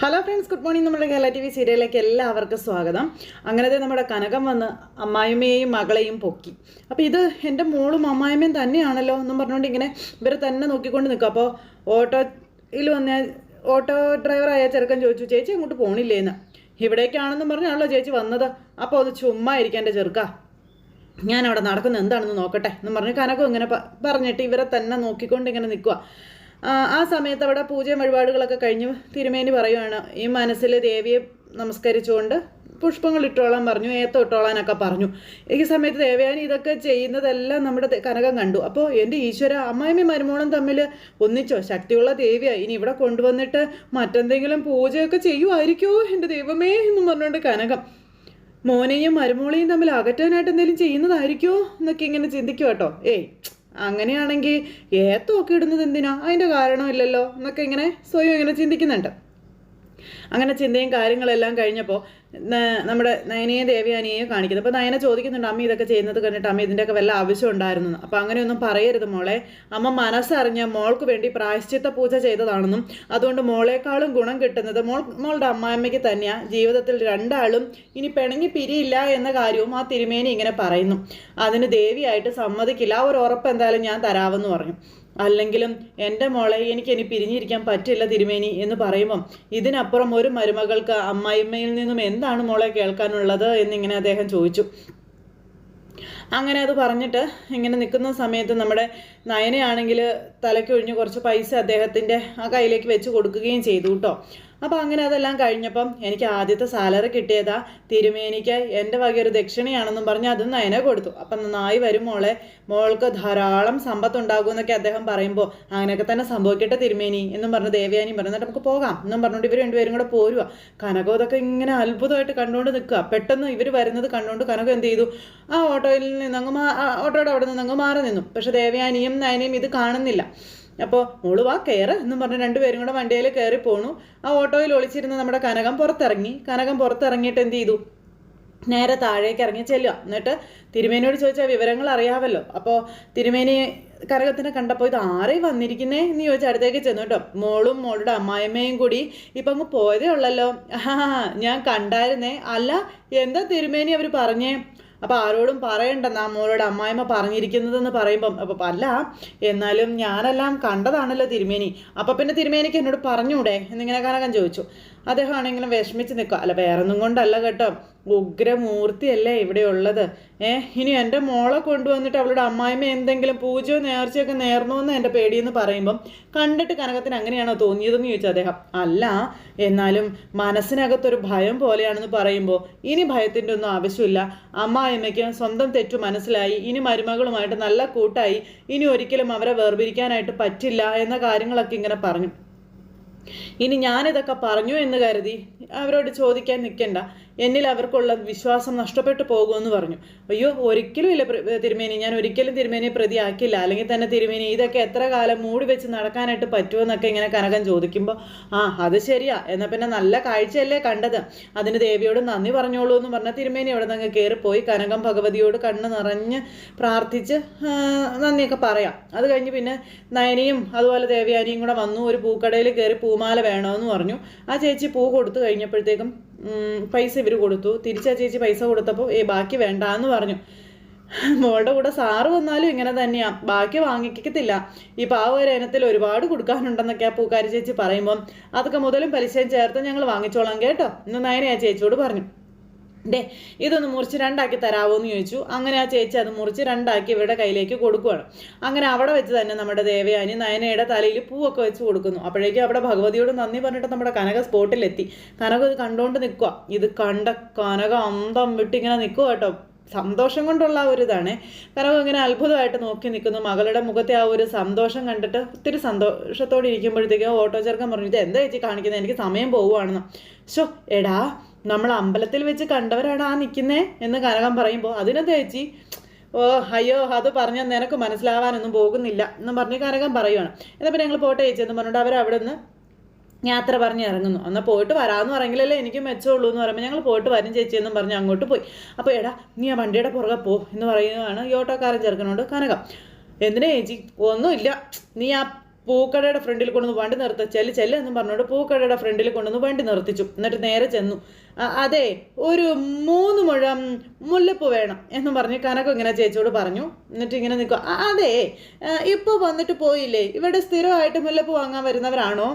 Hello friends good morning നമ്മുടെ Kerala T V സീരിയലിലേക്ക് എല്ലാവർക്കും സ്വാഗതം. അങ്ങനത്തെ നമ്മുടെ കനകം വന്ന് അമ്മായിമ്മയെയും മകളെയും പൊക്കി. അപ്പോൾ ഇത് എന്റെ മോളും അമ്മായിമ്മയും തന്നെയാണല്ലോ എന്നും പറഞ്ഞുകൊണ്ട് ഇങ്ങനെ ഇവരെ തന്നെ നോക്കിക്കൊണ്ട് നിൽക്കും. അപ്പോൾ ഓട്ടോയിൽ വന്ന ഓട്ടോ ഡ്രൈവറായ ചെറുക്കൻ ചോദിച്ചു ചേച്ചി അങ്ങോട്ട് പോണില്ലേന്ന്? ഇവിടേക്കാണെന്നും പറഞ്ഞാണല്ലോ ചേച്ചി വന്നത്. അപ്പോൾ അത് ചുമ്മാ ഇരിക്കാൻ എന്റെ ചെറുക്ക. ഞാൻ അവിടെ നടക്കുന്നത് എന്താണെന്ന് നോക്കട്ടെ എന്ന് പറഞ്ഞ് കനകം ഇങ്ങനെ പറഞ്ഞിട്ട് ഇവരെ തന്നെ നോക്കിക്കൊണ്ട് ഇങ്ങനെ നിൽക്കുക ആ സമയത്ത് അവിടെ പൂജയും വഴിപാടുകളൊക്കെ കഴിഞ്ഞ് തിരുമേനി പറയുവാണ് ഈ മനസ്സിൽ ദേവിയെ നമസ്കരിച്ചുകൊണ്ട് പുഷ്പങ്ങൾ ഇട്ടോളാൻ പറഞ്ഞു ഏത്തം ഇട്ടോളാനൊക്കെ പറഞ്ഞു. ഈ സമയത്ത് ദേവയാനി ഇതൊക്കെ ചെയ്യുന്നതെല്ലാം നമ്മുടെ കനകം കണ്ടു. അപ്പോൾ എന്റെ ഈശ്വര അമ്മായിമ്മയും മരുമോളും തമ്മിൽ ഒന്നിച്ചോ? ശക്തിയുള്ള ദേവിയാണ് ഇനി ഇവിടെ കൊണ്ടുവന്നിട്ട് മറ്റെന്തെങ്കിലും പൂജയൊക്കെ ചെയ്യുമായിരിക്കുമോ എന്റെ ദൈവമേ എന്നും പറഞ്ഞുകൊണ്ട് കനകം. മോനെയും മരുമോളെയും തമ്മിൽ അകറ്റാനായിട്ട് എന്തെങ്കിലും ചെയ്യുന്നതായിരിക്കുമോ എന്നൊക്കെ ഇങ്ങനെ ചിന്തിക്കും കേട്ടോ ഏയ് അങ്ങനെയാണെങ്കിൽ ഏത്തമൊക്കെ ഇടുന്നത് എന്തിനാ? അതിന്റെ കാരണമില്ലല്ലോ എന്നൊക്കെ ഇങ്ങനെ സ്വയം ഇങ്ങനെ ചിന്തിക്കുന്നുണ്ട്. അങ്ങനെ ചിന്തയും കാര്യങ്ങളെല്ലാം കഴിഞ്ഞപ്പോൾ നമ്മുടെ നയനയെ ദേവയാനിയെയും കാണിക്കുന്നത് അപ്പോൾ നയന ചോദിക്കുന്നുണ്ട് അമ്മ ഇതൊക്കെ ചെയ്യുന്നത് കണ്ടിട്ട് അമ്മ ഇതിന്റെയൊക്കെ വല്ല ആവശ്യം ഉണ്ടായിരുന്നു. അപ്പോൾ അങ്ങനെയൊന്നും പറയരുത് മോളെ. അമ്മ മനസ്സറിഞ്ഞ മോൾക്ക് വേണ്ടി പ്രായശ്ചിത്ത പൂജ ചെയ്തതാണെന്നും അതുകൊണ്ട് മോളെക്കാളും ഗുണം കിട്ടുന്നത് മോൾ മോളുടെ അമ്മായമ്മയ്ക്ക് തന്നെയാണ് ജീവിതത്തിൽ രണ്ടാളും ഇനി പിണങ്ങി പിരിയില്ല എന്ന കാര്യവും ആ തിരുമേനി ഇങ്ങനെ പറയുന്നു. അതിന് ദേവിയായിട്ട് സമ്മതിക്കില്ല. ഒരു ഉറപ്പ് എന്തായാലും ഞാൻ തരാമെന്ന് പറഞ്ഞു. അല്ലെങ്കിലും എന്റെ മോളെ എനിക്ക് ഇനി പിരിഞ്ഞിരിക്കാൻ പറ്റില്ല തിരുമേനി എന്ന് പറയുമ്പം ഇതിനപ്പുറം ഒരു മരുമകൾക്ക് അമ്മായിമ്മയിൽ നിന്നും എന്താണ് മോളെ കേൾക്കാനുള്ളത് എന്നിങ്ങനെ അദ്ദേഹം ചോദിച്ചു. അങ്ങനെ അത് പറഞ്ഞിട്ട് ഇങ്ങനെ നിൽക്കുന്ന സമയത്ത് നമ്മുടെ നയനയാണെങ്കിൽ തലയ്ക്കൊഴിഞ്ഞ് കുറച്ച് പൈസ അദ്ദേഹത്തിന്റെ ആ കയ്യിലേക്ക് വെച്ച് കൊടുക്കുകയും ചെയ്തു കേട്ടോ. അപ്പോൾ അങ്ങനെ അതെല്ലാം കഴിഞ്ഞപ്പം എനിക്ക് ആദ്യത്തെ സാലറി കിട്ടിയതാ തിരുമേനിക്ക് എന്റെ വക ഒരു ദക്ഷിണയാണെന്നും പറഞ്ഞ് അതും നയനെ കൊടുത്തു. അപ്പം നന്നായി വരും മോളെ മോൾക്ക് ധാരാളം സമ്പത്ത് ഉണ്ടാകും എന്നൊക്കെ അദ്ദേഹം പറയുമ്പോൾ അങ്ങനെയൊക്കെ തന്നെ സംഭവിക്കട്ടെ തിരുമേനി എന്നും പറഞ്ഞ് ദേവയാനി പറഞ്ഞു. നമുക്ക് പോകാം. എന്നും പറഞ്ഞുകൊണ്ട് ഇവർ രണ്ടുപേരും കൂടെ പോരുക കനകം അതൊക്കെ ഇങ്ങനെ അത്ഭുതമായിട്ട് കണ്ടുകൊണ്ട് നിൽക്കുക പെട്ടെന്ന് ഇവർ വരുന്നത് കണ്ടുകൊണ്ട് കനകം എന്ത് ചെയ്തു? ആ ഓട്ടോയിൽ നിന്ന് അങ്ങ് മാ ഓട്ടോയുടെ അവിടെ നിന്ന് അങ്ങ് മാറി നിന്നു. പക്ഷേ ദേവയാനിയും നയനയും ഇത് കാണുന്നില്ല. അപ്പോൾ മോൾ വാ കയറ് എന്നും പറഞ്ഞ് രണ്ടുപേരും കൂടെ വണ്ടിയിൽ കയറി പോണു. ആ ഓട്ടോയിൽ ഒളിച്ചിരുന്ന നമ്മുടെ കനകം പുറത്തിറങ്ങി. കനകം പുറത്തിറങ്ങിയിട്ട് എന്ത് ചെയ്തു? നേരെ താഴേക്ക് ഇറങ്ങി ചെല്ലുക. എന്നിട്ട് തിരുമേനിയോട് ചോദിച്ചാൽ വിവരങ്ങൾ അറിയാമല്ലോ അപ്പോൾ തിരുമേനി കരകത്തിനെ കണ്ടപ്പോൾ ഇത് ആരെയും വന്നിരിക്കുന്നേ എന്ന് ചോദിച്ചാൽ അടുത്തേക്ക് ചെന്നു കേട്ടോ. മോളും മോളുടെ അമ്മായിമ്മയും കൂടി ഇപ്പം അങ്ങ് പോയതേ ഉള്ളല്ലോ. ഞാൻ കണ്ടായിരുന്നേ. അല്ല എന്താ തിരുമേനി അവർ പറഞ്ഞേ? അപ്പോൾ ആരോടും പറയണ്ടെന്നാ മോളോട് അമ്മായിമ്മ പറഞ്ഞിരിക്കുന്നതെന്ന് പറയുമ്പം അപ്പോൾ അല്ല എന്നാലും ഞാനെല്ലാം കണ്ടതാണല്ലോ തിരുമേനി. അപ്പോൾ പിന്നെ തിരുമേനിക്ക് എന്നോട് പറഞ്ഞൂടെ? എന്നിങ്ങനെ കനകം ചോദിച്ചു. അദ്ദേഹം ആണെങ്കിലും വിഷമിച്ച് നിൽക്കുക. അല്ല വേറൊന്നും കൊണ്ടല്ല കേട്ടോ. ഉഗ്രമൂർത്തിയല്ലേ ഇവിടെ ഉള്ളത് ഏ ഇനി എന്റെ മോളെ കൊണ്ടുവന്നിട്ട് അവളുടെ അമ്മായിമ്മ എന്തെങ്കിലും പൂജയോ നേർച്ചയൊക്കെ നേർന്നു എന്ന് എന്റെ പേടിയെന്ന് പറയുമ്പം കണ്ടിട്ട് കനകത്തിന് അങ്ങനെയാണോ തോന്നിയതെന്ന് ചോദിച്ചു അദ്ദേഹം. അല്ല എന്നാലും മനസ്സിനകത്തൊരു ഭയം പോലെയാണെന്ന് പറയുമ്പോൾ ഇനി ഭയത്തിന്റെ ഒന്നും ആവശ്യമില്ല. അമ്മായിമ്മയ്ക്ക് സ്വന്തം തെറ്റു മനസ്സിലായി. ഇനി മരുമകളുമായിട്ട് നല്ല കൂട്ടായി. ഇനി ഒരിക്കലും അവരെ വേർപിരിക്കാനായിട്ട് പറ്റില്ല എന്ന കാര്യങ്ങളൊക്കെ ഇങ്ങനെ പറഞ്ഞു. ഇനി ഞാനിതൊക്കെ പറഞ്ഞു എന്ന് കരുതി അവരോട് ചോദിക്കാൻ നിൽക്കണ്ട എന്നിൽ അവർക്കുള്ള വിശ്വാസം നഷ്ടപ്പെട്ടു പോകുമെന്ന് പറഞ്ഞു. അയ്യോ ഒരിക്കലും ഇല്ല തിരുമേനി ഞാൻ ഒരിക്കലും തിരുമേനിയെ പ്രതിയാക്കില്ല അല്ലെങ്കിൽ തന്നെ തിരുമേനി ഇതൊക്കെ എത്ര കാലം മൂടി വെച്ച് നടക്കാനായിട്ട് പറ്റുമെന്നൊക്കെ ഇങ്ങനെ കനകൻ ചോദിക്കുമ്പോൾ ആ അത് ശരിയാ. എന്നാൽ പിന്നെ നല്ല കാഴ്ചയല്ലേ കണ്ടത്. അതിന് ദേവിയോട് നന്ദി പറഞ്ഞോളൂ എന്ന് പറഞ്ഞ തിരുമേനി അവിടെ നിന്ന് കയറിപ്പോയി കനകം ഭഗവതിയോട് കണ്ണ് നിറഞ്ഞ് പ്രാർത്ഥിച്ച് നന്ദിയൊക്കെ പറയാം. അത് കഴിഞ്ഞ് പിന്നെ നയനിയും അതുപോലെ ദേവയാനിയും കൂടെ വന്നു. ഒരു പൂക്കടയിൽ കയറി പൂമാല വേണമെന്ന് പറഞ്ഞു. ആ ചേച്ചി പൂ കൊടുത്തു കഴിഞ്ഞപ്പോഴത്തേക്കും പൈസ ഇവർ കൊടുത്തു. തിരിച്ചാ ചേച്ചി പൈസ കൊടുത്തപ്പോൾ ഏ ബാക്കി വേണ്ട എന്ന് പറഞ്ഞു. മോളുടെ കൂടെ സാറ് വന്നാലും ഇങ്ങനെ തന്നെയാ. ബാക്കി വാങ്ങിക്കത്തില്ല. ഈ പാവ ഒരു ഇനത്തിൽ ഒരുപാട് കൊടുക്കാനുണ്ടെന്നൊക്കെ ആ പൂക്കാരി ചേച്ചി പറയുമ്പം അതൊക്കെ മുതലും പലിശയും ചേർത്ത് ഞങ്ങൾ വാങ്ങിച്ചോളാം കേട്ടോ. ഇന്ന് ആ ചേച്ചിയോട് പറഞ്ഞു. ദേ ഇതൊന്ന് മുറിച്ച് രണ്ടാക്കി തരാമോ എന്ന് ചോദിച്ചു. അങ്ങനെ ആ ചേച്ചി അത് മുറിച്ച് രണ്ടാക്കി ഇവരുടെ കയ്യിലേക്ക് കൊടുക്കുകയാണ് അങ്ങനെ അവിടെ വെച്ച് തന്നെ നമ്മുടെ ദേവയാനി നയനയുടെ തലയിൽ പൂവൊക്കെ വെച്ച് കൊടുക്കുന്നു. അപ്പോഴേക്കും അവിടെ ഭഗവതിയോട് നന്ദി പറഞ്ഞിട്ട് നമ്മുടെ കനക സ്പോട്ടിലെത്തി. കനക ഇത് കണ്ടുകൊണ്ട് നിൽക്കുക ഇത് കണ്ട കനക അന്തം വിട്ടിങ്ങനെ നിൽക്കുക കേട്ടോ. സന്തോഷം കൊണ്ടുള്ള ആ ഒരു ഇതാണ് കനക ഇങ്ങനെ അത്ഭുതമായിട്ട് നോക്കി നിൽക്കുന്നു. മകളുടെ മുഖത്തെ ആ ഒരു സന്തോഷം കണ്ടിട്ട് ഒത്തിരി സന്തോഷത്തോടെ ഇരിക്കുമ്പോഴത്തേക്കും ഓട്ടോ ചേർക്കാൻ പറഞ്ഞു ഇത് എന്താ ചേച്ചി കാണിക്കുന്നത് എനിക്ക് സമയം പോവുകയാണെന്ന് ഷോ എടാ നമ്മൾ അമ്പലത്തിൽ വെച്ച് കണ്ടവരാണ് ആ നിൽക്കുന്നേ എന്ന് കനകം പറയുമ്പോൾ അതിനെ തേച്ചി? ഓ അയ്യോ അത് പറഞ്ഞാൽ നിനക്ക് മനസ്സിലാവാനൊന്നും പോകുന്നില്ല എന്ന് പറഞ്ഞ് കനകം പറയുവാണ്. എന്നാൽ പിന്നെ ഞങ്ങൾ പോട്ടെ ചേച്ചി എന്ന് പറഞ്ഞിട്ട് അവർ അവിടെ നിന്ന് യാത്ര പറഞ്ഞ് ഇറങ്ങുന്നു. എന്നാൽ പോയിട്ട് വരാമെന്ന് പറഞ്ഞില്ലല്ലേ എനിക്ക് മെച്ചമുള്ളൂ എന്ന് പറയുമ്പോൾ ഞങ്ങൾ പോയിട്ട് വരും ചേച്ചി എന്നും പറഞ്ഞ് അങ്ങോട്ട് പോയി. അപ്പോൾ എടാ നീ ആ വണ്ടിയുടെ പുറകെ പോ എന്ന് പറയുന്നതാണ് ഈ ഓട്ടോക്കാരൻ ചെറുക്കനോട് കനകം. എന്തിനാ ചേച്ചി? ഒന്നുമില്ല. നീ ആ പൂക്കടയുടെ ഫ്രണ്ടിൽ കൊണ്ടുവന്ന് വണ്ടി നിർത്ത. ചെല്ല് ചെല്ല് എന്നും പറഞ്ഞുകൊണ്ട് പൂക്കടയുടെ ഫ്രണ്ടിൽ കൊണ്ടുവന്ന് വണ്ടി നിർത്തിച്ചു. എന്നിട്ട് നേരെ ചെന്നു. അതെ ഒരു മൂന്ന് മുഴം മുല്ലപ്പൂ വേണം എന്നും പറഞ്ഞ് കനകം ഇങ്ങനെ ചേച്ചിയോട് പറഞ്ഞു. എന്നിട്ട് ഇങ്ങനെ നിൽക്കുക. അതെ ഇപ്പോൾ വന്നിട്ട് പോയില്ലേ? ഇവിടെ സ്ഥിരമായിട്ട് മുല്ലപ്പൂ വാങ്ങാൻ വരുന്നവരാണോ?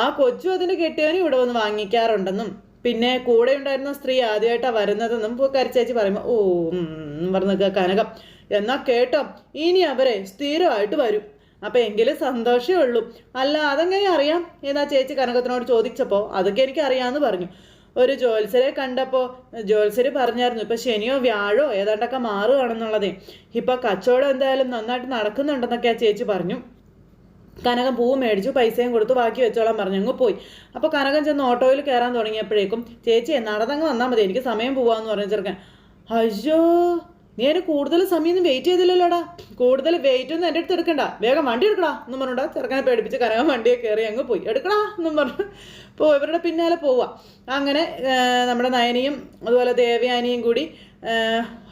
ആ കൊച്ചു അതിന് കെട്ടിയവനും ഇവിടെ വന്ന് വാങ്ങിക്കാറുണ്ടെന്നും. പിന്നെ കൂടെ ഉണ്ടായിരുന്ന സ്ത്രീ ആദ്യമായിട്ടാണ് വരുന്നതെന്നും ചേച്ചി പറയുമ്പോൾ ഓ പറഞ്ഞു കനകം. എന്നാ കേട്ടോ ഇനി അവരെ സ്ഥിരമായിട്ട് വരും. അപ്പൊ എങ്കിലും സന്തോഷമേ ഉള്ളൂ. അല്ല അതെങ്ങനെ അറിയാം? എന്നാ ചേച്ചി കനകത്തിനോട് ചോദിച്ചപ്പോൾ അതൊക്കെ എനിക്ക് അറിയാമെന്ന് പറഞ്ഞു. ഒരു ജോത്സരെ കണ്ടപ്പോൾ ജോത്സര് പറഞ്ഞായിരുന്നു ഇപ്പൊ ശനിയോ വ്യാഴോ ഏതാണ്ടൊക്കെ മാറുകയാണെന്നുള്ളതേ. ഇപ്പൊ കച്ചവടം എന്തായാലും നന്നായിട്ട് നടക്കുന്നുണ്ടെന്നൊക്കെ ആ ചേച്ചി പറഞ്ഞു. കനകം പൂവ് മേടിച്ചു പൈസയും കൊടുത്തു ബാക്കി വെച്ചോളാൻ പറഞ്ഞു. അങ്ങ് പോയി. അപ്പോൾ കനകം ചെന്ന് ഓട്ടോയിൽ കയറാൻ തുടങ്ങിയപ്പോഴേക്കും ചേച്ചി നടന്നങ്ങ് വന്നാൽ മതി എനിക്ക് സമയം പോവാന്ന് പറഞ്ഞു ചെറുക്കൻ. അയ്യോ നീ അതിന് കൂടുതൽ സമയം വെയിറ്റ് വെയിറ്റ് ചെയ്തില്ലല്ലോടാ. കൂടുതൽ വെയിറ്റ് ഒന്നും എന്റെ അടുത്ത് എടുക്കണ്ട. വേഗം വണ്ടി എടുക്കടാ എന്നും പറഞ്ഞോടാ ചെറുക്കനെ പേടിപ്പിച്ച് കരകാൻ വണ്ടിയെ കയറി അങ്ങ് പോയി. എടുക്കടാ എന്നും പറഞ്ഞു അപ്പോൾ ഇവരുടെ പിന്നാലെ പോവുക അങ്ങനെ നമ്മുടെ നയനിയും അതുപോലെ ദേവയാനിയും കൂടി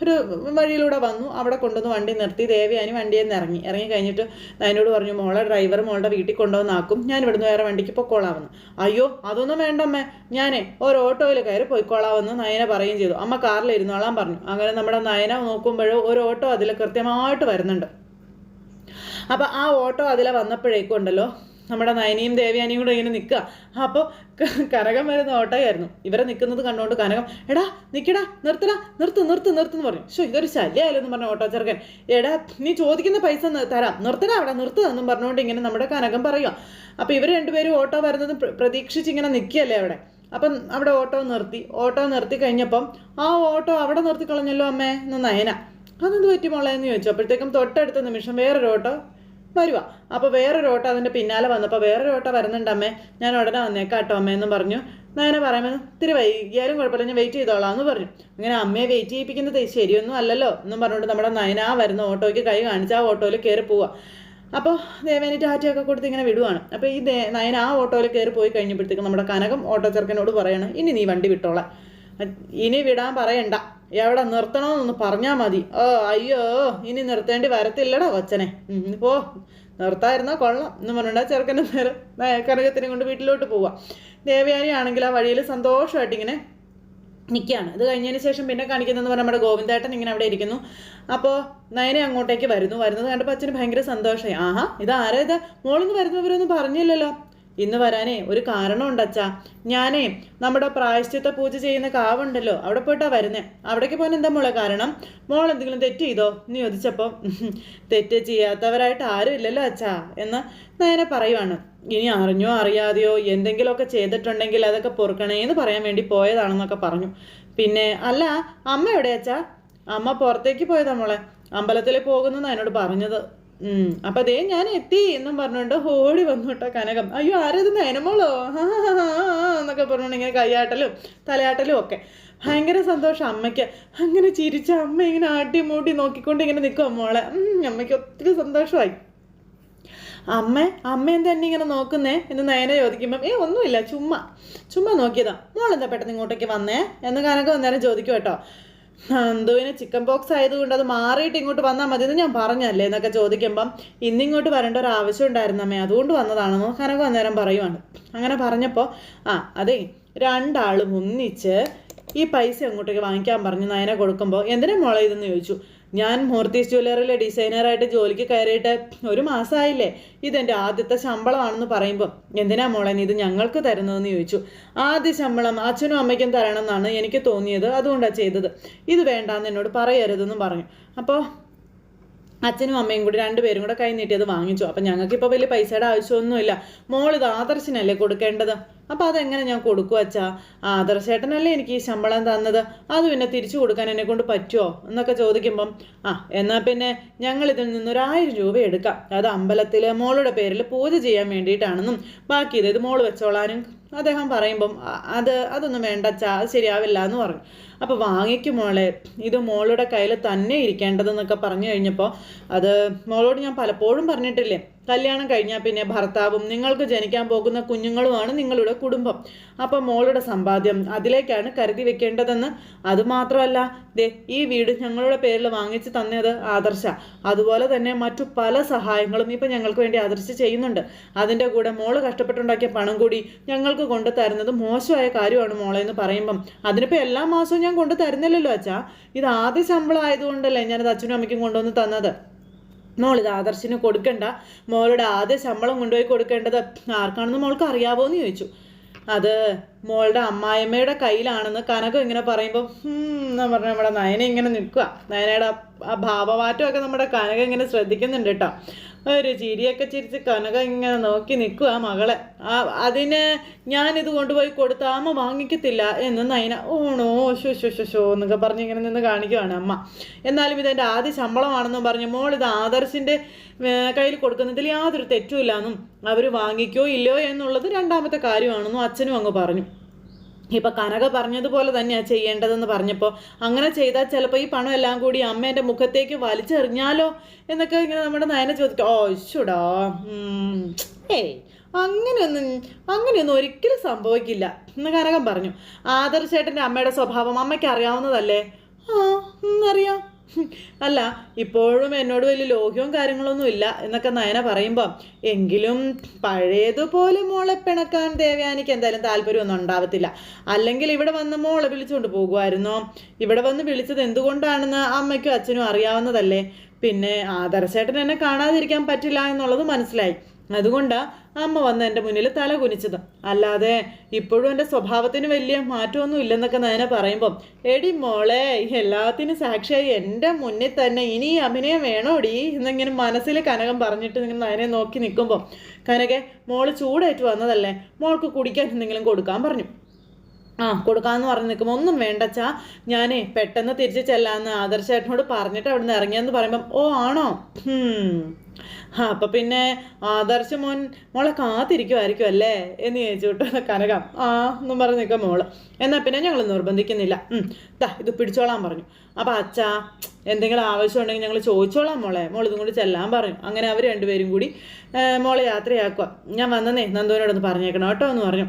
ഒരു വഴിയിലൂടെ വന്നു. അവിടെ കൊണ്ടുവന്ന് വണ്ടി നിർത്തി. ദേവയാനി വണ്ടിയിൽ നിന്ന് ഇറങ്ങി. ഇറങ്ങി കഴിഞ്ഞിട്ട് നയനോട് പറഞ്ഞു മോളെ ഡ്രൈവർ മോളുടെ വീട്ടിൽ കൊണ്ടുവന്നാക്കും ഞാൻ ഇവിടുന്ന് വേറെ വണ്ടിക്ക് പൊക്കോളാമെന്ന്. അയ്യോ അതൊന്നും വേണ്ടമ്മേ ഞാനേ ഒരു ഓട്ടോയിൽ കയറി പൊയ്ക്കോളാമെന്ന് നയന പറയുകയും ചെയ്തു. അമ്മ കാറിൽ ഇരുന്നോളാൻ പറഞ്ഞു. അങ്ങനെ നമ്മുടെ നയന നോക്കുമ്പോഴോ ഒരു ഓട്ടോ അതിൽ കൃത്യമായിട്ട് വരുന്നുണ്ട്. അപ്പോൾ ആ ഓട്ടോ അതിലെ വന്നപ്പോഴേക്കും ഉണ്ടല്ലോ നമ്മുടെ നയനിയും ദേവയാനിയും കൂടെ ഇങ്ങനെ നിൽക്കുക. അപ്പോൾ കനകം വരുന്ന ഓട്ടോയായിരുന്നു. ഇവരെ നിൽക്കുന്നത് കണ്ടുകൊണ്ട് കനകം എടാ നിൽക്കടാ നിർത്തടാ നിർത്ത് നിർത്ത് നിർത്തുന്ന് പറഞ്ഞു ഷോ ഇതൊരു ശല്യമായാലും എന്ന് പറഞ്ഞ ഓട്ടോ ചെറുക്കൻ എടാ നീ ചോദിക്കുന്ന പൈസ തരാം. നിർത്തടാ അവിടെ നിർത്തുക എന്നും പറഞ്ഞുകൊണ്ട് ഇങ്ങനെ നമ്മുടെ കനകം പറയുക അപ്പോൾ ഇവർ രണ്ടുപേരും ഓട്ടോ വരുന്നത് പ്ര- പ്രതീക്ഷിച്ച് ഇങ്ങനെ നിൽക്കുകയല്ലേ അവിടെ. അപ്പം അവിടെ ഓട്ടോ നിർത്തി. ഓട്ടോ നിർത്തി കഴിഞ്ഞപ്പം ആ ഓട്ടോ അവിടെ നിർത്തി കളഞ്ഞല്ലോ അമ്മേ എന്ന് നയന അതെന്ത് പറ്റി മോളെ എന്ന് ചോദിച്ചു. അപ്പോഴത്തേക്കും തൊട്ടടുത്ത നിമിഷം വേറൊരു ഓട്ടോ വരുക അപ്പോൾ വേറൊരു ഓട്ടോ അതിന്റെ പിന്നാലെ വന്നപ്പോൾ വേറൊരു ഓട്ടോ വരുന്നുണ്ട് അമ്മേ. ഞാൻ ഉടനെ വന്നേക്കാം കേട്ടോ അമ്മേ എന്നും പറഞ്ഞു. ഞാൻ പറയുമ്പോൾ ഇത്തിരി വൈകിയാലും കുഴപ്പമില്ല ഞാൻ വെയിറ്റ് ചെയ്തോളാം എന്ന് പറഞ്ഞു. അങ്ങനെ അമ്മയെ വെയിറ്റ് ചെയ്യിപ്പിക്കുന്നത് ശരിയൊന്നും അല്ലല്ലോ എന്നും പറഞ്ഞുകൊണ്ട് നമ്മുടെ നയന വരുന്ന ഓട്ടോയ്ക്ക് കൈ കാണിച്ച് ആ ഓട്ടോയിൽ കയറി പോവുക അപ്പോൾ ദേവേനി ടാറ്റയൊക്കെ കൊടുത്ത് ഇങ്ങനെ വിടുവാണ്. അപ്പോൾ ഈ നയന ആ ഓട്ടോയിൽ കയറി പോയി കഴിഞ്ഞപ്പോഴത്തേക്കും നമ്മുടെ കനകം ഓട്ടോ ചെറുക്കനോട് പറയാണ് ഇനി നീ വണ്ടി വിട്ടോളാം. ഇനി വിടാൻ പറയണ്ട. എവിടെ നിർത്തണമെന്നൊന്ന് പറഞ്ഞാൽ മതി. ഓ അയ്യോ ഇനി നിർത്തേണ്ടി വരത്തില്ലടാ കൊച്ചനെ പോ. നിർത്തായിരുന്നാ കൊള്ളാം എന്ന് പറഞ്ഞിട്ട് ചെറുക്കന്റെ നേരം കനകത്തിനെ കൊണ്ട് വീട്ടിലോട്ട് പോവാം. ദേവയാനി ആണെങ്കിൽ ആ വഴിയിൽ സന്തോഷമായിട്ട് ഇങ്ങനെ നിൽക്കുകയാണ് ഇത് കഴിഞ്ഞതിന് ശേഷം പിന്നെ കാണിക്കുന്നതെന്ന് പറഞ്ഞാൽ നമ്മുടെ ഗോവിന്ദേട്ടൻ ഇങ്ങനെ അവിടെ ഇരിക്കുന്നു. അപ്പോൾ നയനെ അങ്ങോട്ടേക്ക് വരുന്നു. വരുന്നത് കണ്ടപ്പോൾ അച്ഛന് ഭയങ്കര സന്തോഷമായി. ആഹാ ഇത് ആരാ ഇത്? മോളിന്ന് വരുന്നവരൊന്നും പറഞ്ഞില്ലല്ലോ. ഇന്ന് വരാനേ ഒരു കാരണം അച്ഛാ. ഞാനേ നമ്മുടെ പ്രായശ്ചിത്ത പൂജ ചെയ്യുന്ന കാവുണ്ടല്ലോ അവിടെ പോയിട്ടാ വരുന്നേ. അവിടേക്ക് പോകാൻ എന്താ മോളെ കാരണം? മോൾ എന്തെങ്കിലും തെറ്റ് ചെയ്തോ? നീ ചോദിച്ചപ്പോൾ തെറ്റ് ചെയ്യാത്തവരായിട്ട് ആരും ഇല്ലല്ലോ അച്ഛാ എന്ന് നയനെ പറയുവാണ്. ഇനി അറിഞ്ഞോ അറിയാതെയോ എന്തെങ്കിലുമൊക്കെ ചെയ്തിട്ടുണ്ടെങ്കിൽ അതൊക്കെ പൊറുക്കണേ എന്ന് പറയാൻ വേണ്ടി പോയതാണെന്നൊക്കെ പറഞ്ഞു. പിന്നെ അല്ല അമ്മ എവിടെ അമ്മ പുറത്തേക്ക് പോയതാ മോളെ. അമ്പലത്തിൽ പോകുന്നെന്നാ എന്നോട് പറഞ്ഞത്. അപ്പൊ അതേ ഞാൻ എത്തി എന്നും പറഞ്ഞുകൊണ്ട് ഓടി വന്നു കേട്ടോ കനകം. അയ്യോ ആരത് നയനമോളോ? എന്നൊക്കെ പറഞ്ഞുകൊണ്ട് ഇങ്ങനെ കൈയാട്ടലും തലയാട്ടലും ഒക്കെ. ഭയങ്കര സന്തോഷം അമ്മയ്ക്ക്. അങ്ങനെ ചിരിച്ച അമ്മ ഇങ്ങനെ ആട്ടി മൂട്ടി നോക്കിക്കൊണ്ട് ഇങ്ങനെ നിൽക്കും മോളെ. ഉം, അമ്മയ്ക്ക് ഒത്തിരി സന്തോഷമായി. അമ്മ അമ്മ എന്താ എന്നെ ഇങ്ങനെ നോക്കുന്നേ എന്ന് നയന ചോദിക്കുമ്പം ഏ ഒന്നുമില്ല ചുമ്മാ ചുമ്മാ നോക്കിയതാ. മോളെന്താ പെട്ടെന്ന് ഇങ്ങോട്ടേക്ക് വന്നേ? എന്ന് കനക്ക് അന്നേരം ചോദിക്കും കേട്ടോ നന്ദുവിന് ചിക്കൻ പോക്സ് ആയതുകൊണ്ട് അത് മാറിയിട്ട് ഇങ്ങോട്ട് വന്നാൽ മതി എന്ന് ഞാൻ പറഞ്ഞല്ലേ എന്നൊക്കെ ചോദിക്കുമ്പം ഇന്നിങ്ങോട്ട് വരേണ്ട ഒരു ആവശ്യം ഉണ്ടായിരുന്നു അമ്മേ. അതുകൊണ്ട് വന്നതാണെന്ന് കനകം അന്നേരം പറയുവാണ്. അങ്ങനെ പറഞ്ഞപ്പോൾ ആ അതെ രണ്ടാളും ഒന്നിച്ച് ഈ പൈസ അങ്ങോട്ടേക്ക് വാങ്ങിക്കാൻ പറഞ്ഞു. നയനെ കൊടുക്കുമ്പോൾ എന്തിനാ മോളെ ഇതെന്ന് ചോദിച്ചു? ഞാൻ മൂർത്തീസ് ജ്വല്ലറിയിലെ ഡിസൈനറായിട്ട് ജോലിക്ക് കയറിയിട്ട് ഒരു മാസമായില്ലേ ഇതെന്റെ ആദ്യത്തെ ശമ്പളമാണെന്ന് പറയുമ്പോൾ എന്തിനാ മോളെ നീ ഇത് ഞങ്ങൾക്ക് തരുന്നതെന്ന് ചോദിച്ചു. ആദ്യ ശമ്പളം അച്ഛനും അമ്മയ്ക്കും തരണം എന്നാണ് എനിക്ക് തോന്നിയത് അതുകൊണ്ടാണ് ചെയ്തത്. ഇത് വേണ്ടാന്ന് എന്നോട് പറയരുതെന്നും പറഞ്ഞു. അപ്പോൾ അച്ഛനും അമ്മയും കൂടി രണ്ടുപേരും കൂടെ കൈ നീട്ടി അത് വാങ്ങിച്ചു. അപ്പം ഞങ്ങൾക്ക് ഇപ്പോൾ വലിയ പൈസയുടെ ആവശ്യമൊന്നുമില്ല. മോൾ ഇത് ആദർശനല്ലേ കൊടുക്കേണ്ടത്? അപ്പം അതെങ്ങനെ ഞാൻ കൊടുക്കുക അച്ഛാ? ആദർശേട്ടനല്ലേ എനിക്ക് ഈ ശമ്പളം തന്നത്. അത് പിന്നെ തിരിച്ചു കൊടുക്കാൻ എന്നെ കൊണ്ട് പറ്റുമോ എന്നൊക്കെ ചോദിക്കുമ്പം ആ എന്നാൽ പിന്നെ ഞങ്ങൾ ഇതിൽ നിന്നൊരായിരം രൂപ എടുക്കാം. അത് അമ്പലത്തിൽ മോളുടെ പേരിൽ പൂജ ചെയ്യാൻ വേണ്ടിയിട്ടാണെന്നും ബാക്കി ഇത് മോൾ വെച്ചോളാനും അദ്ദേഹം പറയുമ്പം അത് അതൊന്നും വേണ്ട അച്ഛാ അത് ശരിയാവില്ല എന്ന് പറഞ്ഞു. അപ്പോൾ വാങ്ങിക്കും മോളെ ഇത് മോളുടെ കയ്യിൽ തന്നെ ഇരിക്കേണ്ടതെന്നൊക്കെ പറഞ്ഞു കഴിഞ്ഞപ്പോൾ അത് മോളോട് ഞാൻ പലപ്പോഴും പറഞ്ഞിട്ടില്ലേ കല്യാണം കഴിഞ്ഞാൽ പിന്നെ ഭർത്താവും നിങ്ങൾക്ക് ജനിക്കാൻ പോകുന്ന കുഞ്ഞുങ്ങളുമാണ് നിങ്ങളുടെ കുടുംബം. അപ്പം മോളുടെ സമ്പാദ്യം അതിലേക്കാണ് കരുതി വെക്കേണ്ടതെന്ന്. അതുമാത്രമല്ല ദേ ഈ വീട് ഞങ്ങളുടെ പേരിൽ വാങ്ങിച്ച് തന്നത് ആദർശ. അതുപോലെ തന്നെ മറ്റു പല സഹായങ്ങളും ഇപ്പം ഞങ്ങൾക്ക് വേണ്ടി ആദർശ ചെയ്യുന്നുണ്ട്. അതിന്റെ കൂടെ മോൾ കഷ്ടപ്പെട്ടുണ്ടാക്കിയ പണം കൂടി ഞങ്ങൾക്ക് കൊണ്ടു തരുന്നത് മോശമായ കാര്യമാണ് മോളെ എന്ന് പറയുമ്പം. അതിനിപ്പോൾ എല്ലാ മാസവും ഞാൻ കൊണ്ടു തരുന്നില്ലല്ലോ അച്ഛാ. ഇത് ആദ്യ ശമ്പളം ആയതുകൊണ്ടല്ലേ ഞാനത് അച്ഛനും അമ്മയ്ക്കും കൊണ്ടുവന്ന് തന്നത്? മോൾ ഇത് ആദർശിന് കൊടുക്കണ്ട. മോളുടെ ആദ്യ ശമ്പളം കൊണ്ടുപോയി കൊടുക്കേണ്ടത് ആർക്കാണെന്ന് മോൾക്ക് അറിയാവോ എന്ന് ചോദിച്ചു. അത് മോളുടെ അമ്മായിമ്മയുടെ കയ്യിലാണെന്ന് കനകം ഇങ്ങനെ പറയുമ്പോൾ എന്ന് പറഞ്ഞാൽ നമ്മുടെ നയന ഇങ്ങനെ നിൽക്കുക നയനയുടെ ആ ഭാവമാറ്റമൊക്കെ നമ്മുടെ കനക ഇങ്ങനെ ശ്രദ്ധിക്കുന്നുണ്ട് കേട്ടോ. ഒരു ചിരിയൊക്കെ ചിരിച്ച് കനക ഇങ്ങനെ നോക്കി നിൽക്കുക മകളെ. ആ അതിന് ഞാനിത് കൊണ്ടുപോയി കൊടുത്ത അമ്മ വാങ്ങിക്കത്തില്ല എന്ന് നയന ഓണോ ഷോ ഷോ ഷോ ഷോ എന്നൊക്കെ പറഞ്ഞ് ഇങ്ങനെ നിന്ന് കാണിക്കുവാണ് അമ്മ. എന്നാലും ഇതെന്റെ ആദ്യ ശമ്പളമാണെന്നും പറഞ്ഞ് മോൾ ഇത് ആദർശിന്റെ കയ്യിൽ കൊടുക്കുന്നതിൽ യാതൊരു തെറ്റുമില്ലാന്നും അവർ വാങ്ങിക്കോ ഇല്ലയോ എന്നുള്ളത് രണ്ടാമത്തെ കാര്യമാണെന്നും അച്ഛനും അങ്ങ് പറഞ്ഞു. ഇപ്പൊ കനക പറഞ്ഞതുപോലെ തന്നെയാ ചെയ്യേണ്ടതെന്ന് പറഞ്ഞപ്പോൾ അങ്ങനെ ചെയ്താൽ ചിലപ്പോൾ ഈ പണം എല്ലാം കൂടി അമ്മേന്റെ മുഖത്തേക്ക് വലിച്ചെറിഞ്ഞാലോ? എന്നൊക്കെ ഇങ്ങനെ നമ്മുടെ നയന ചോദിക്കും. ഓ ഇഷുടാ ഏയ് അങ്ങനെയൊന്നും അങ്ങനെയൊന്നും ഒരിക്കലും സംഭവിക്കില്ല. എന്ന് കനകം പറഞ്ഞു. ആദർശേട്ടന്റെ അമ്മയുടെ സ്വഭാവം അമ്മയ്ക്ക് അറിയാവുന്നതല്ലേ? ആ എന്നറിയാം അല്ല ഇപ്പോഴും എന്നോട് വലിയ ലോഹ്യവും കാര്യങ്ങളൊന്നും ഇല്ല എന്നൊക്കെ നയന പറയുമ്പം എങ്കിലും പഴയതുപോലെ മോളെ പിണക്കാൻ ദേവയാനിക്ക് എന്തായാലും താല്പര്യമൊന്നും ഉണ്ടാവത്തില്ല. അല്ലെങ്കിൽ ഇവിടെ വന്ന് മോളെ വിളിച്ചുകൊണ്ട് പോകുമായിരുന്നോ ഇവിടെ വന്ന് വിളിച്ചത് എന്തുകൊണ്ടാണെന്ന് അമ്മയ്ക്കും അച്ഛനും അറിയാവുന്നതല്ലേ? പിന്നെ ആദർശേട്ടൻ എന്നെ കാണാതിരിക്കാൻ പറ്റില്ല എന്നുള്ളത് മനസ്സിലായി. അതുകൊണ്ടാ അമ്മ വന്ന് എന്റെ മുന്നിൽ തല കുനിച്ചത്. അല്ലാതെ ഇപ്പോഴും എന്റെ സ്വഭാവത്തിന് വലിയ മാറ്റമൊന്നും ഇല്ലെന്നൊക്കെ നയന പറയുമ്പം എടി മോളെ എല്ലാത്തിനും സാക്ഷിയായി എന്റെ മുന്നിൽ തന്നെ ഇനി അഭിനയം വേണോടി? എന്നിങ്ങനെ മനസ്സിൽ കനകം പറഞ്ഞിട്ട് ഇങ്ങനെ നയനെ നോക്കി നിൽക്കുമ്പോൾ കനകെ മോൾ ചൂടായിട്ട് വന്നതല്ലേ? മോൾക്ക് കുടിക്കാൻ എന്തെങ്കിലും കൊടുക്കാൻ പറഞ്ഞു. ആ. കൊടുക്കാന്ന് പറഞ്ഞ് നിൽക്കുമ്പോൾ ഒന്നും വേണ്ടച്ചാ ഞാനേ പെട്ടെന്ന് തിരിച്ചു ചെല്ലാന്ന് ആദർശേട്ടനോട് പറഞ്ഞിട്ട് അവിടെ നിന്ന് ഇറങ്ങിയെന്ന് പറയുമ്പം ഓ ആണോ? അപ്പം പിന്നെ ആദർശ മോൻ മോളെ കാത്തിരിക്കുമായിരിക്കും അല്ലേ? എന്ന് ചോദിച്ചു കേട്ടോ കനകം. ആ എന്നും പറഞ്ഞ് നിൽക്കാം മോൾ. എന്നാ പിന്നെ ഞങ്ങൾ നിർബന്ധിക്കുന്നില്ല. ദാ ഇത് പിടിച്ചോളാൻ പറഞ്ഞു. അപ്പം അച്ഛാ എന്തെങ്കിലും ആവശ്യം ഉണ്ടെങ്കിൽ ഞങ്ങൾ ചോദിച്ചോളാം മോളെ. മോൾ ഇതും കൂടി ചെല്ലാൻ പറഞ്ഞു അങ്ങനെ അവർ രണ്ടുപേരും കൂടി മോളെ യാത്രയാക്കുക. ഞാൻ വന്നതേ നന്ദുവിനോടൊന്ന് പറഞ്ഞേക്കണം കേട്ടോ എന്ന് പറഞ്ഞു.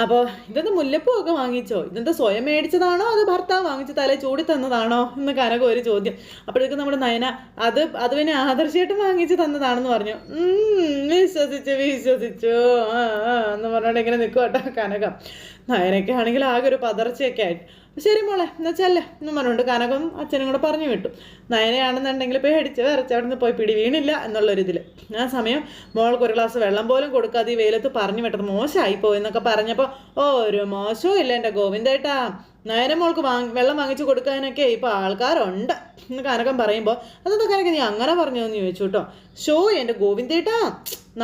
അപ്പോൾ ഇതെന്താ മുല്ലപ്പൂ ഒക്കെ വാങ്ങിച്ചോ? ഇതെന്ത് സ്വയം മേടിച്ചതാണോ അത് ഭർത്താവ് വാങ്ങിച്ച് തല ചൂടി തന്നതാണോ എന്ന് കനക ഒരു ചോദ്യം. അപ്പോഴേക്കും നമ്മുടെ നയന അത് അത് പിന്നെ ആദർശമായിട്ടും വാങ്ങിച്ച് തന്നതാണെന്ന് പറഞ്ഞു. "ഉം, വിശ്വസിച്ചു വിശ്വസിച്ചു. എന്ന് പറഞ്ഞോണ്ട് ഇങ്ങനെ നിൽക്കുവാട്ടോ കനകം. നയനൊക്കെ ആണെങ്കിൽ ആകെ ഒരു പതർച്ചയൊക്കെ ആയിട്ട്. ശരി മോളെ എന്നാ ചെല്ലേ. എന്ന് പറഞ്ഞുകൊണ്ട് കനകം അച്ഛനും കൂടെ പറഞ്ഞു വിട്ടു. നയനയാണെന്നുണ്ടെങ്കിൽ പേടിച്ച് വിറച്ച് അവിടെ നിന്ന് പോയി പിടി വീണില്ല എന്നുള്ളൊരിതിൽ ആ സമയം മോൾക്ക് ഒരു ഗ്ലാസ് വെള്ളം പോലും കൊടുക്കാതെ ഈ വെയിലത്ത് പറഞ്ഞു വിട്ടത് മോശമായി പോയി എന്നൊക്കെ പറഞ്ഞപ്പോൾ ഓ ഒരു മോശവും ഇല്ല എന്റെ ഗോവിന്ദേട്ടാ. നയന മോൾക്ക് വാങ്ങി വെള്ളം വാങ്ങിച്ചു കൊടുക്കാനൊക്കെ ഇപ്പോൾ ആൾക്കാരുണ്ട്. എന്ന് കനകം പറയുമ്പോൾ അതെന്താ കനക നീ അങ്ങനെ പറഞ്ഞു എന്ന് ചോദിച്ചു കേട്ടോ ഷോ എന്റെ ഗോവിന്ദേട്ടാ.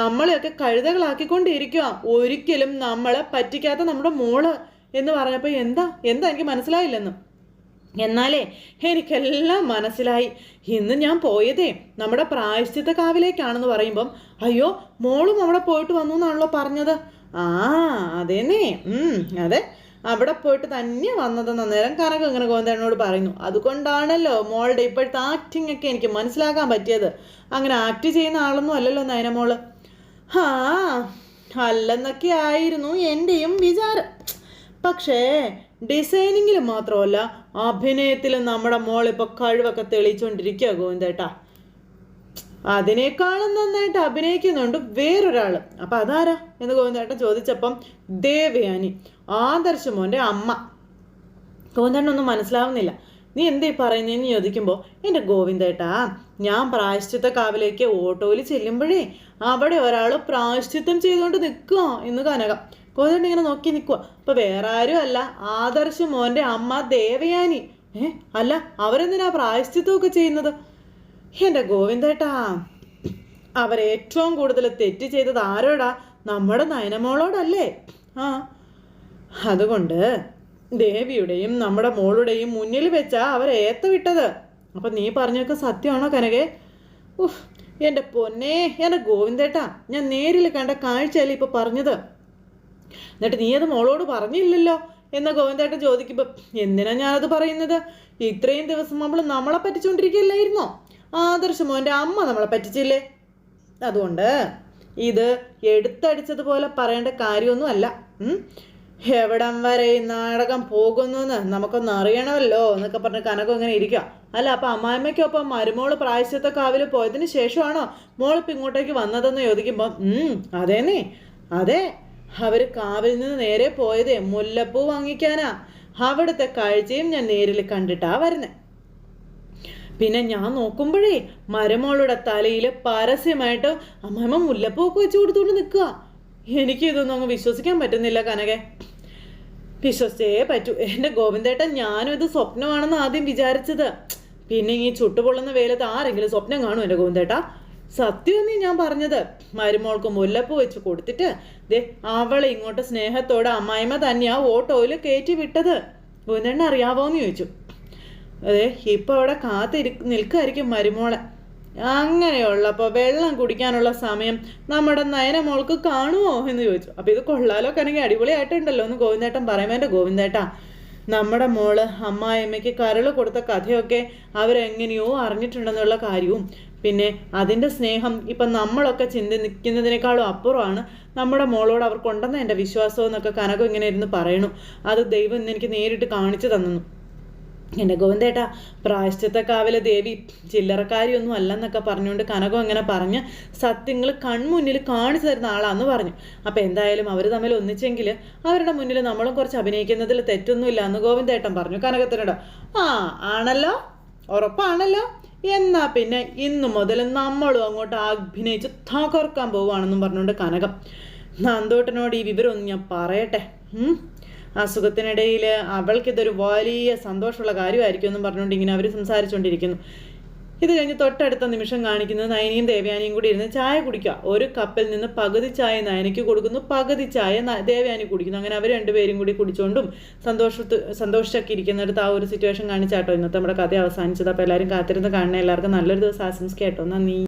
നമ്മളെയൊക്കെ കഴുതകളാക്കിക്കൊണ്ടിരിക്കുക ഒരിക്കലും നമ്മളെ പറ്റിക്കാത്ത നമ്മുടെ മോൾ. എന്ന് പറഞ്ഞപ്പോൾ എന്താ? എന്താ എനിക്ക് മനസ്സിലായില്ലെന്നും. എന്നാലേ എനിക്കെല്ലാം മനസ്സിലായി. ഇന്ന് ഞാൻ പോയതേ നമ്മുടെ പ്രായശ്ചിത്ത കാവിലേക്കാണെന്ന് പറയുമ്പം അയ്യോ മോളും അവിടെ പോയിട്ട് വന്നു എന്നാണല്ലോ പറഞ്ഞത്. ആ അതേന്നേ. അതെ. അവിടെ പോയിട്ട് തന്നെ വന്നതെന്ന് അന്നേരം കനകം ഇങ്ങനെ ഗോവിന്ദനോട് പറയുന്നു. അതുകൊണ്ടാണല്ലോ മോളുടെ ഇപ്പോഴത്തെ ആക്ടിംഗ് ഒക്കെ എനിക്ക് മനസ്സിലാക്കാൻ പറ്റിയത്. അങ്ങനെ ആക്ട് ചെയ്യുന്ന ആളൊന്നും അല്ലല്ലോ നയന മോൾ ഹാ അല്ലെന്നൊക്കെ ആയിരുന്നു എന്റെയും വിചാരം. പക്ഷേ ഡിസൈനിങ്ങിൽ മാത്രമല്ല അഭിനയത്തിൽ നമ്മുടെ മോൾ മോളിപ്പോൾ കഴിവൊക്കെ തെളിയിച്ചുകൊണ്ടിരിക്കുക ഗോവിന്ദേട്ടാ. അതിനേക്കാളും നന്നായിട്ട് അഭിനയിക്കുന്നുണ്ട് വേറൊരാൾ അപ്പം അതാരാ എന്ന് ഗോവിന്ദേട്ടൻ ചോദിച്ചപ്പം ദേവയാനി ആദർശ മോന്റെ അമ്മ ഗോവിന്ദേട്ടനൊന്നും മനസ്സിലാവുന്നില്ല. നീ എന്തേ പറയുന്നതെന്ന് ചോദിക്കുമ്പോൾ എന്റെ ഗോവിന്ദേട്ടാ ഞാൻ പ്രായശ്ചിത്ത കാവിലേക്ക് ഓട്ടോയിൽ ചെല്ലുമ്പോഴേ അവിടെ ഒരാൾ പ്രായശ്ചിത്തം ചെയ്തുകൊണ്ട് നിൽക്കുക എന്ന് കനകം. ഗോവിന്ദേട്ടൻ ഇങ്ങനെ നോക്കി നിൽക്കുക അപ്പോൾ വേറെ ആരും അല്ല ആദർശ മോന്റെ അമ്മ ദേവയാനി. ഏ അല്ല അവരെന്തിനാ പ്രായശ്ചിത്തമൊക്കെ ചെയ്യുന്നത്? എന്റെ ഗോവിന്ദേട്ടാ അവരേറ്റവും കൂടുതൽ തെറ്റ് ചെയ്തത് ആരോടാ? നമ്മുടെ നയനമോളോടല്ലേ? ആ അതുകൊണ്ട് ദേവിയുടെയും നമ്മുടെ മോളുടെയും മുന്നിൽ വെച്ചാ അവരേത്ത വിട്ടത് അപ്പൊ നീ പറഞ്ഞൊക്കെ സത്യമാണോ കനകെ? ഉഫ് എന്റെ പൊന്നേ എന്റെ ഗോവിന്ദേട്ടാ ഞാൻ നേരിൽ കണ്ട കാഴ്ചയല്ലേ ഇപ്പൊ പറഞ്ഞത്? എന്നിട്ട് നീ അത് മോളോട് പറഞ്ഞില്ലല്ലോ? എന്ന ഗോവിന്ദേട്ടൻ ചോദിക്കുമ്പോൾ എന്തിനാ ഞാനത് പറയുന്നത്? ഇത്രയും ദിവസം നമ്മൾ നമ്മളെ പറ്റിച്ചുകൊണ്ടിരിക്കുകയല്ലായിരുന്നോ ആദർശ മോന്റെ അമ്മ നമ്മളെ പറ്റിച്ചില്ലേ? അതുകൊണ്ട് ഇത് എടുത്തടിച്ചതുപോലെ പറയേണ്ട കാര്യമൊന്നുമല്ല. ഉം. എവിടം വരെ ഈ നാടകം പോകുന്നു നമുക്കൊന്ന് അറിയണമല്ലോ എന്നൊക്കെ പറഞ്ഞ് കനകം ഇങ്ങനെ ഇരിക്കുക അല്ല അപ്പൊ അമ്മായിമ്മയ്ക്കൊപ്പം മരുമോൾ പ്രായശ്യത്തെ കാവിൽ പോയതിന് ശേഷമാണോ മോളിപ്പോ ഇങ്ങോട്ടേക്ക് വന്നതെന്ന് ഉം നീ അതെ. അവർ കാവിൽ നിന്ന് നേരെ പോയതേ മുല്ലപ്പൂ വാങ്ങിക്കാനാ. അവിടുത്തെ കാഴ്ചയും ഞാൻ നേരിൽ കണ്ടിട്ടാ വരുന്നേ. പിന്നെ ഞാൻ നോക്കുമ്പോഴേ മരമോളുടെ തലയിൽ പരസ്യമായിട്ട് അമ്മമ്മ മുല്ലപ്പൂക്ക് വെച്ച് കൊടുത്തുകൊണ്ട് നിൽക്കുക എനിക്ക് ഇതൊന്നും അങ്ങ് വിശ്വസിക്കാൻ പറ്റുന്നില്ല കനകെ. വിശ്വസിച്ചേ പറ്റൂ. എന്റെ ഗോവിന്ദേട്ടൻ ഞാനും ഇത് സ്വപ്നമാണെന്ന് ആദ്യം വിചാരിച്ചത്. പിന്നെ ഈ ചുട്ടുപൊള്ളുന്ന വേലത്ത് ആരെങ്കിലും സ്വപ്നം കാണും എന്റെ ഗോവിന്ദേട്ടാ? സത്യമൊന്നീ ഞാൻ പറഞ്ഞത്. മരുമോൾക്ക് മുല്ലപ്പൂ വെച്ച് കൊടുത്തിട്ട് ദേ അവളെ ഇങ്ങോട്ട് സ്നേഹത്തോടെ അമ്മായിമ്മ തന്നെയാ ഓട്ടോയിൽ കയറ്റി വിട്ടത്. ഗോവിന്ദേട്ടൻ അറിയാവോന്ന് ചോദിച്ചു. അതെ ഇപ്പൊ അവിടെ കാത്തിരി നിൽക്കായിരിക്കും മരുമോളെ. അങ്ങനെയുള്ളപ്പോൾ വെള്ളം കുടിക്കാനുള്ള സമയം നമ്മുടെ നയനമോൾക്ക് കാണുമോ എന്ന് ചോദിച്ചു. അപ്പൊ ഇത് കൊള്ളാലോ കണെങ്കിൽ അടിപൊളിയായിട്ടുണ്ടല്ലോ എന്ന് ഗോവിന്ദേട്ടൻ പറയുമ്പോൾ എന്റെ ഗോവിന്ദേട്ടാ നമ്മുടെ മോൾ അമ്മായിമ്മയ്ക്ക് കരൾ കൊടുത്ത കഥയൊക്കെ അവരെങ്ങനെയോ അറിഞ്ഞിട്ടുണ്ടെന്നുള്ള കാര്യവും. പിന്നെ അതിന്റെ സ്നേഹം ഇപ്പം നമ്മളൊക്കെ ചിന്തിക്കുന്നതിനേക്കാളും അപ്പുറമാണ് നമ്മുടെ മോളോട് അവർക്കുണ്ടെന്ന് എന്റെ വിശ്വാസം എന്നൊക്കെ കനകം ഇങ്ങനെ ഇരുന്ന് പറയണു. അത് ദൈവം ഇന്ന് എനിക്ക് നേരിട്ട് കാണിച്ചു തന്നു. എന്റെ ഗോവിന്ദേട്ടാ പ്രായശ്ചിത്തക്കാവിലെ ദേവി. ചില്ലറക്കാരിയൊന്നും അല്ലെന്നൊക്കെ പറഞ്ഞുകൊണ്ട് കനകം അങ്ങനെ പറഞ്ഞ് സത്യങ്ങൾ കൺമുന്നിൽ കാണിച്ചു തരുന്ന ആളാന്ന് പറഞ്ഞു. അപ്പം എന്തായാലും അവർ തമ്മിൽ ഒന്നിച്ചെങ്കിൽ അവരുടെ മുന്നിൽ നമ്മളും കുറച്ച് അഭിനയിക്കുന്നതിൽ തെറ്റൊന്നുമില്ല എന്ന് ഗോവിന്ദേട്ടൻ പറഞ്ഞു. കനകത്തിനോട് ആ ആണല്ലോ? ഉറപ്പാണല്ലോ? എന്നാ പിന്നെ ഇന്നു മുതൽ നമ്മളും അങ്ങോട്ട് അഭിനയിച്ച് തകർക്കാൻ പോവുകയാണെന്നും പറഞ്ഞുകൊണ്ട് കനകം നന്ദോട്ടനോട് ഈ വിവരമൊന്നും ഞാൻ പറയട്ടെ. അസുഖത്തിനിടയിൽ അവൾക്കിതൊരു വലിയ സന്തോഷമുള്ള കാര്യമായിരിക്കും എന്നും പറഞ്ഞുകൊണ്ട് ഇങ്ങനെ അവർ സംസാരിച്ചുകൊണ്ടിരിക്കുന്നു ഇത് കഴിഞ്ഞ് തൊട്ടടുത്ത നിമിഷം കാണിക്കുന്നത് നയനിയും ദേവയാനിയും കൂടി ഇരുന്ന് ചായ കുടിക്കുക. ഒരു കപ്പിൽ നിന്ന് പകുതി ചായ നയനയ്ക്ക് കൊടുക്കുന്നു പകുതി ചായ ദേവയാനി കുടിക്കുന്നു. അങ്ങനെ അവർ രണ്ടുപേരും കൂടി കുടിച്ചുകൊണ്ടും സന്തോഷത്ത് സന്തോഷിച്ചൊക്കെ ഇരിക്കുന്നിടത്ത് ആ ഒരു സിറ്റുവേഷൻ കാണിച്ചാട്ടോ ഇന്നത്തെ നമ്മുടെ കഥ അവസാനിച്ചത്. അപ്പോൾ എല്ലാവരും കാത്തിരുന്ന് കാണുന്ന എല്ലാവർക്കും നല്ലൊരു ദിവസം ആശംസിക്കാട്ടോ നന്ദി.